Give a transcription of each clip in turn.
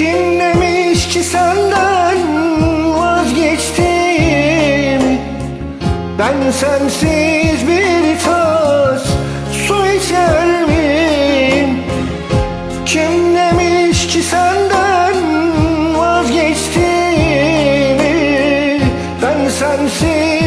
Kim demiş ki senden vazgeçtim Ben sensiz bir tas su içer miyim? Kim demiş ki senden vazgeçtiğimi Ben sensiz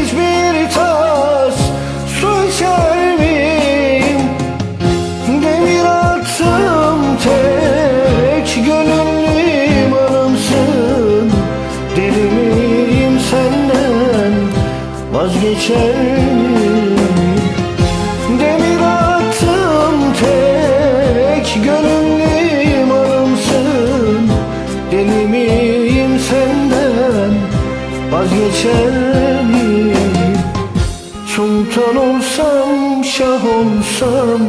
vazgeçer miyim? Demir attım tek gönüllüm anımsın Deli miyim senden vazgeçer miyim? Sultan olsam şah olsam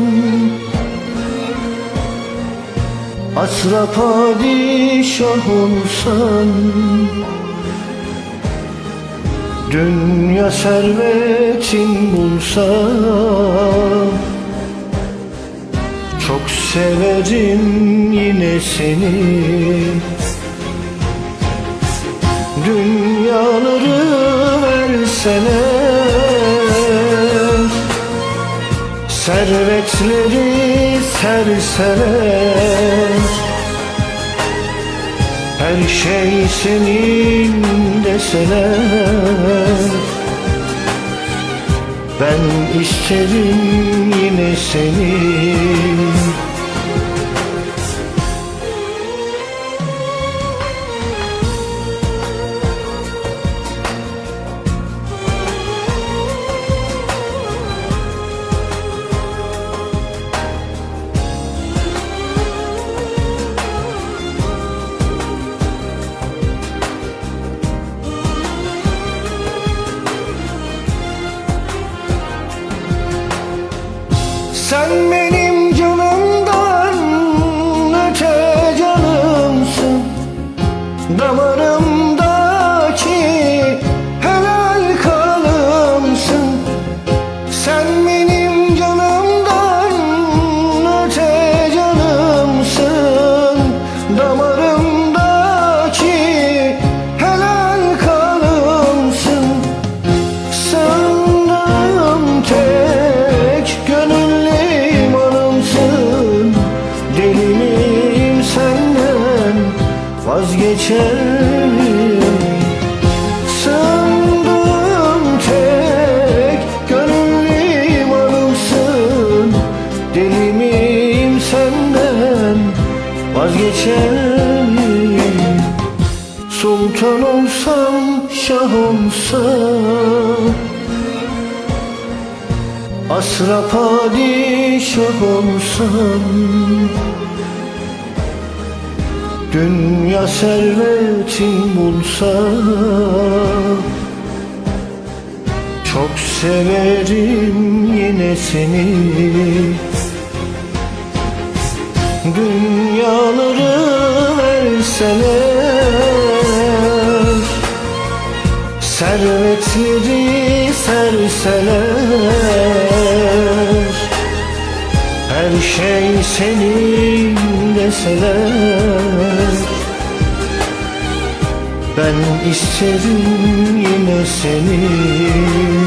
Asra padişah olsam Dünya servetin bulsam Çok severim yine seni. Dünyaları verseler Servetleri serseler Her şey senin deseler Ben isterim yine seni vazgeçer miyim? Sandığım tek gönüllüm anımsın Deli miyim senden vazgeçer miyim? Sultan olsam, şah olsam Asra padişah olsam Dünya servetin bulsam Çok severim yine seni. Dünyaları verseler Servetleri serseler. Her şey senin deseler Ben isterim yine seni